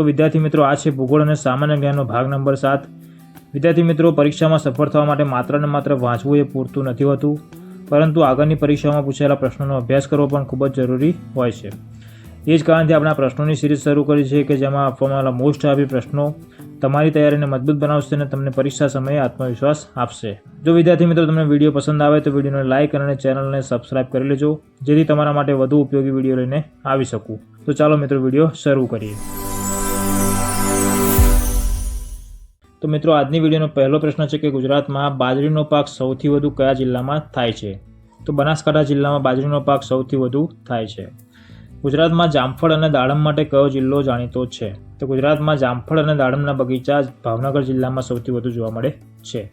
તો વિદ્યાર્થી મિત્રો, આ છે ભૂગોળ અને સામાન્ય જ્ઞાનનો ભાગ નંબર સાત. વિદ્યાર્થી મિત્રો, પરીક્ષામાં સફળ થવા માટે માત્ર ને માત્ર વાંચવું એ પૂરતું નથી હોતું. પરંતુ આગળની પરીક્ષામાં પૂછાયેલા પ્રશ્નોનો અભ્યાસ કરવો પણ ખૂબ જ જરૂરી હોય છે. એ જ કારણથી આપણે પ્રશ્નોની સિરીઝ શરૂ કરી છે કે જેમાં આપવામાં આવેલા મોસ્ટ આવી પ્રશ્નો, તમારી તૈયારીને મજબૂત બનાવશે અને તમને પરીક્ષા સમયે આત્મવિશ્વાસ આપશે. જો વિદ્યાર્થી મિત્રો, તમને વીડિયો પસંદ આવે તો વિડીયોને લાઇક અને ચેનલને સબસ્ક્રાઇબ કરી લેજો, જેથી તમારા માટે વધુ ઉપયોગી વીડિયો લઈને આવી શકું. તો ચાલો મિત્રો, વીડિયો શરૂ કરીએ. તો મિત્રો, આજની વિડીયોનો પહેલો પ્રશ્ન છે કે ગુજરાતમાં બાજરીનો પાક સૌથી વધુ કયા જિલ્લામાં થાય છે? તો બનાસકાંઠા જિલ્લામાં બાજરીનો પાક સૌથી વધુ થાય છે. ગુજરાતમાં જામફળ અને દાડમ માટે કયો જિલ્લો જાણીતો છે? તો ગુજરાતમાં જામફળ અને દાડમના બગીચા ભાવનગર જિલ્લામાં સૌથી વધુ જોવા મળે છે.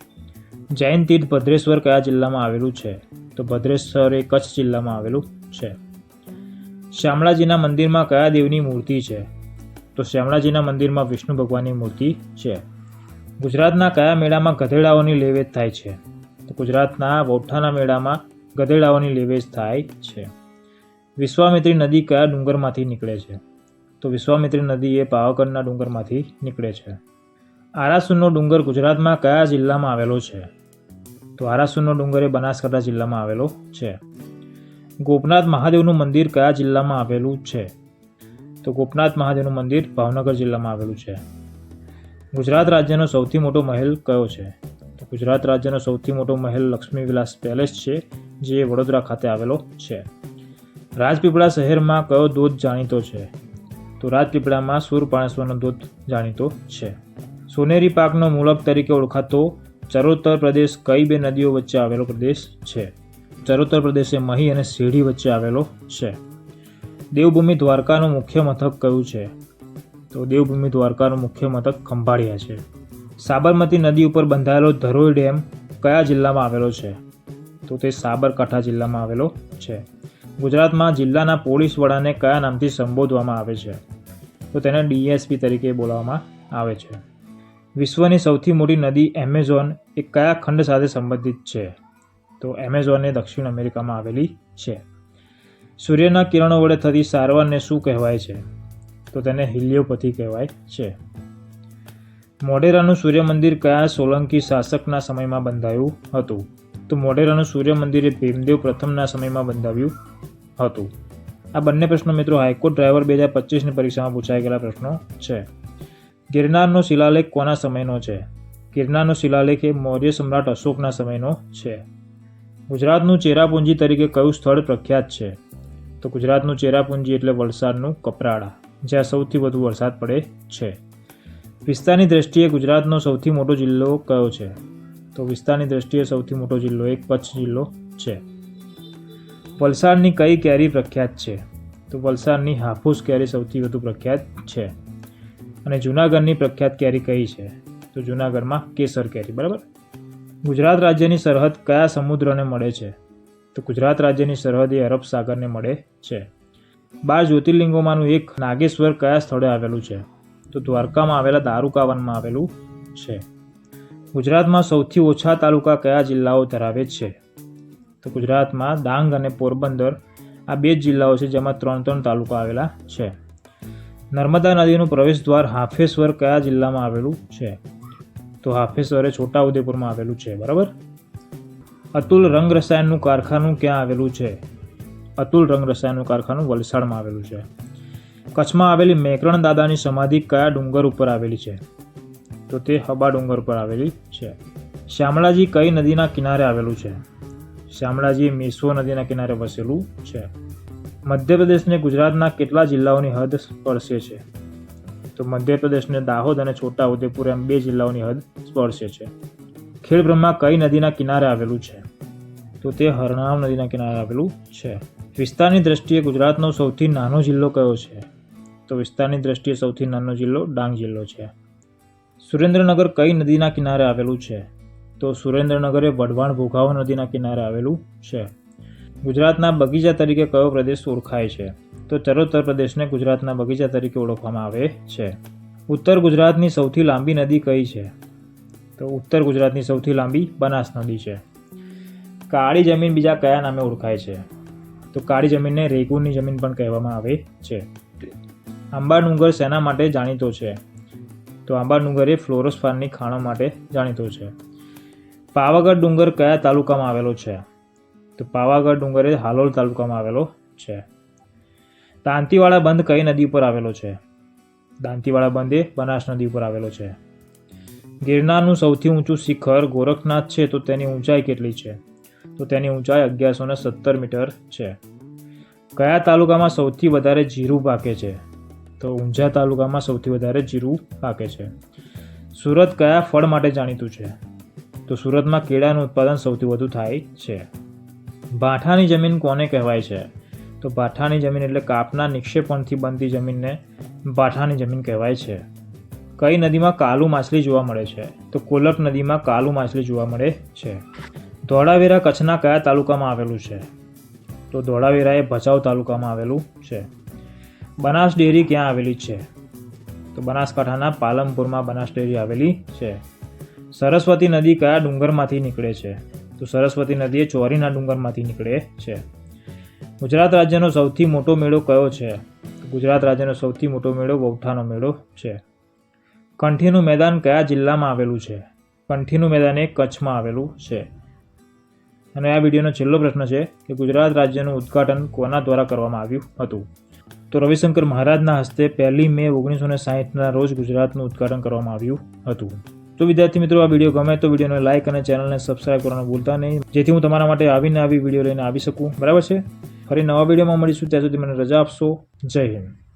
જૈન તીર્થ ભદ્રેશ્વર કયા જિલ્લામાં આવેલું છે? તો ભદ્રેશ્વર એ કચ્છ જિલ્લામાં આવેલું છે. શામળાજીના મંદિરમાં કયા દેવની મૂર્તિ છે? તો શામળાજીના મંદિરમાં વિષ્ણુ ભગવાનની મૂર્તિ છે. ગુજરાતના કયા મેળામાં ગધેડાઓની લેવેચ થાય છે? તો ગુજરાતના વોઠાના મેળામાં ગધેડાઓની લેવેચ થાય છે. વિશ્વામિત્રી નદી કયા ડુંગરમાંથી નીકળે છે? તો વિશ્વામિત્રી નદી એ પાવાગઢના ડુંગરમાંથી નીકળે છે. આરાસુરનો ડુંગર ગુજરાતમાં કયા જિલ્લામાં આવેલો છે? તો આરાસુરનો ડુંગર એ બનાસકાંઠા જિલ્લામાં આવેલો છે. ગોપનાથ મહાદેવનું મંદિર કયા જિલ્લામાં આવેલું છે? તો ગોપનાથ મહાદેવનું મંદિર ભાવનગર જિલ્લામાં આવેલું છે. ગુજરાત રાજ્યનો સૌથી મોટો મહેલ કયો છે? ગુજરાત રાજ્યનો સૌથી મોટો મહેલ લક્ષ્મી વિલાસ પેલેસ છે, જે વડોદરા ખાતે આવેલો છે. રાજપીપળા શહેરમાં કયો ધોધ જાણીતો છે? તો રાજપીપળામાં સૂરપાણેશ્વરનો ધોધ જાણીતો છે. સોનેરી પાકનો મૂળક તરીકે ઓળખાતો ચરોતર પ્રદેશ કઈ બે નદીઓ વચ્ચે આવેલો પ્રદેશ છે? ચરોતર પ્રદેશ મહી અને શેઢી વચ્ચે આવેલો છે. દેવભૂમિ દ્વારકાનું મુખ્ય મથક કયું છે? તો દેવભૂમિ દ્વારકાનું મુખ્ય મથક ખંભાળિયા છે. સાબરમતી નદી ઉપર બંધાયેલો ધરોઈ ડેમ કયા જિલ્લામાં આવેલો છે? તો તે સાબરકાંઠા જિલ્લામાં આવેલો છે. ગુજરાતમાં જિલ્લાના પોલીસ વડાને કયા નામથી સંબોધવામાં આવે છે? તો તેને ડીએસપી તરીકે બોલાવવામાં આવે છે. વિશ્વની સૌથી મોટી નદી એમેઝોન એ કયા ખંડ સાથે સંબંધિત છે? તો એમેઝોન એ દક્ષિણ અમેરિકામાં આવેલી છે. સૂર્યના કિરણો વડે થતી સારવારને શું કહેવાય છે? તો તેને હિલિયોપથી કહેવાય છે. મોઢેરાનું સૂર્ય મંદિર કયા સોલંકી શાસકના સમયમાં બંધાયું હતું? તો મોઢેરાનું સૂર્ય મંદિર એ ભીમદેવ પ્રથમના સમયમાં બંધાવ્યું હતું. આ બંને પ્રશ્નો મિત્રો હાઈકોર્ટ ડ્રાઈવર બે હજાર પચીસની પરીક્ષામાં પૂછાઈ ગયેલા પ્રશ્નો છે. ગિરનારનો શિલાલેખ કોના સમયનો છે? ગિરનારનો શિલાલેખ એ મૌર્ય સમ્રાટ અશોકના સમયનો છે. ગુજરાતનું ચેરાપુંજી તરીકે કયું સ્થળ પ્રખ્યાત છે? તો ગુજરાતનું ચેરાપુંજી એટલે વલસાડનું કપરાડા. જ્યાં સૌથી વધુ વરસાદ પડે છે. વિસ્તારની દ્રષ્ટિએ ગુજરાતનો સૌથી મોટો જિલ્લો કયો છે? તો વિસ્તારની દ્રષ્ટિએ સૌથી મોટો જિલ્લો એક કચ્છ જિલ્લો છે. વલસાડની કઈ કેરી પ્રખ્યાત છે? તો વલસાડની હાફૂસ કેરી સૌથી વધુ પ્રખ્યાત છે. અને જૂનાગઢની પ્રખ્યાત કેરી કઈ છે? તો જૂનાગઢમાં કેસર કેરી, બરાબર? ગુજરાત રાજ્યની સરહદ કયા સમુદ્રને મળે છે? તો ગુજરાત રાજ્યની સરહદ એ અરબ સાગરને મળે છે. બાર જ્યોતિર્લિંગોમાંનું એક નાગેશ્વર કયા સ્થળે આવેલું છે? તો દ્વારકામાં આવેલા દારૂકાવનમાં આવેલું છે. ગુજરાતમાં સૌથી ઓછા તાલુકા કયા જિલ્લાઓ ધરાવે છે? તો ગુજરાતમાં ડાંગ અને પોરબંદર આ બે જ જિલ્લાઓ છે જેમાં ત્રણ ત્રણ તાલુકા આવેલા છે. નર્મદા નદીનું પ્રવેશ દ્વાર હાફેશ્વર કયા જિલ્લામાં આવેલું છે? તો હાફેશ્વર એ છોટાઉદેપુરમાં આવેલું છે, બરાબર? અતુલ રંગ રસાયણનું કારખાનું ક્યાં આવેલું છે? અતુલ રંગ રસાયણનું કારખાનું વલસાડમાં આવેલું છે. કચ્છમાં આવેલી મેકરણ દાદાની સમાધિ કયા ડુંગર ઉપર આવેલી છે? તો તે હબા ડુંગર પર આવેલી છે. શામળાજી કઈ નદીના કિનારે આવેલું છે? શામળાજી મેસો નદીના કિનારે વસેલું છે. મધ્યપ્રદેશને ગુજરાતના કેટલા જિલ્લાઓની હદ સ્પર્શે છે? તો મધ્યપ્રદેશને દાહોદ અને છોટા ઉદેપુર એમ બે જિલ્લાઓની હદ સ્પર્શે છે. ખેડબ્રહ્મા કઈ નદીના કિનારે આવેલું છે? તો તે હરણાવ નદીના કિનારે આવેલું છે. વિસ્તારની દ્રષ્ટિએ ગુજરાતનો સૌથી નાનો જિલ્લો કયો છે? તો વિસ્તારની દ્રષ્ટિએ સૌથી નાનો જિલ્લો ડાંગ જિલ્લો છે. સુરેન્દ્રનગર કઈ નદીના કિનારે આવેલું છે? તો સુરેન્દ્રનગર એ વઢવાણ ભોગાવો નદીના કિનારે આવેલું છે. ગુજરાતના બગીચા તરીકે કયો પ્રદેશ ઓળખાય છે? તો ચરોતર પ્રદેશને ગુજરાતના બગીચા તરીકે ઓળખવામાં આવે છે. ઉત્તર ગુજરાતની સૌથી લાંબી નદી કઈ છે? તો ઉત્તર ગુજરાતની સૌથી લાંબી બનાસ નદી છે. કાળી જમીન બીજા કયા નામે ઓળખાય છે? તો કાળી જમીનને રેગુની જમીન પણ કહેવામાં આવે છે. આંબા ડુંગર શેના માટે જાણીતો છે? તો આંબા ડુંગર એ ફ્લોરોસ્ફારની ખાણો માટે જાણીતો છે. પાવાગઢ ડુંગર કયા તાલુકામાં આવેલો છે? તો પાવાગઢ ડુંગર એ હાલોલ તાલુકામાં આવેલો છે. દાંતીવાળા બંધ કઈ નદી પર આવેલો છે? દાંતીવાળા બંધ એ બનાસ નદી ઉપર આવેલો છે. ગિરનારનું સૌથી ઊંચું શિખર ગોરખનાથ છે, તો તેની ઊંચાઈ કેટલી છે? તો તેની ઊંચાઈ અગિયારસો ને સત્તર મીટર છે. કયા તાલુકામાં સૌથી વધારે જીરું પાકે છે? તો ઊંઝા તાલુકામાં સૌથી વધારે જીરું પાકે છે. સુરત કયા ફળ માટે જાણીતું છે? તો સુરતમાં કેળાનું ઉત્પાદન સૌથી વધુ થાય છે. ભાઠાની જમીન કોને કહેવાય છે? તો ભાઠાની જમીન એટલે કાપના નિક્ષેપણથી બનતી જમીનને ભાઠાની જમીન કહેવાય છે. કઈ નદીમાં કાલુ માછલી જોવા મળે છે? તો કોલક નદીમાં કાલુ માછલી જોવા મળે છે. ધોળાવીરા કચ્છના કયા તાલુકામાં આવેલું છે? તો ધોળાવીરા એ ભચાઉ તાલુકામાં આવેલું છે. બનાસ ડેરી ક્યાં આવેલી છે? તો બનાસકાંઠાના પાલમપુરમાં બનાસ ડેરી આવેલી છે. સરસ્વતી નદી કયા ડુંગરમાંથી નીકળે છે? તો સરસ્વતી નદી એ ચોરીના ડુંગરમાંથી નીકળે છે. ગુજરાત રાજ્યનો સૌથી મોટો મેળો કયો છે? ગુજરાત રાજ્યનો સૌથી મોટો મેળો વૌઠાનો મેળો છે. કંઠીનું મેદાન કયા જિલ્લામાં આવેલું છે? કંઠીનું મેદાન એ કચ્છમાં આવેલું છે. અને આ વિડીયોનો છેલ્લો પ્રશ્ન છે કે ગુજરાત રાજ્યનું ઉદ્ઘાટન કોના દ્વારા કરવામાં આવ્યું હતું? તો રવિશંકર મહારાજના હસ્તે પહેલી મે ઓગણીસો ને સાહીઠના રોજ ગુજરાતનું ઉદ્ઘાટન કરવામાં આવ્યું હતું. તો વિદ્યાર્થી મિત્રો, આ વીડિયો ગમે તો વિડીયોને લાઇક અને ચેનલને સબસ્ક્રાઇબ કરવાનું ભૂલતા નહીં. જેથી હું તમારા માટે આવીને આવી વીડિયો લઈને આવી શકું. બરાબર છે? ફરી નવા વિડીયોમાં મળીશું. ત્યાં સુધી મને રજા આપશો. જય હિન્દ.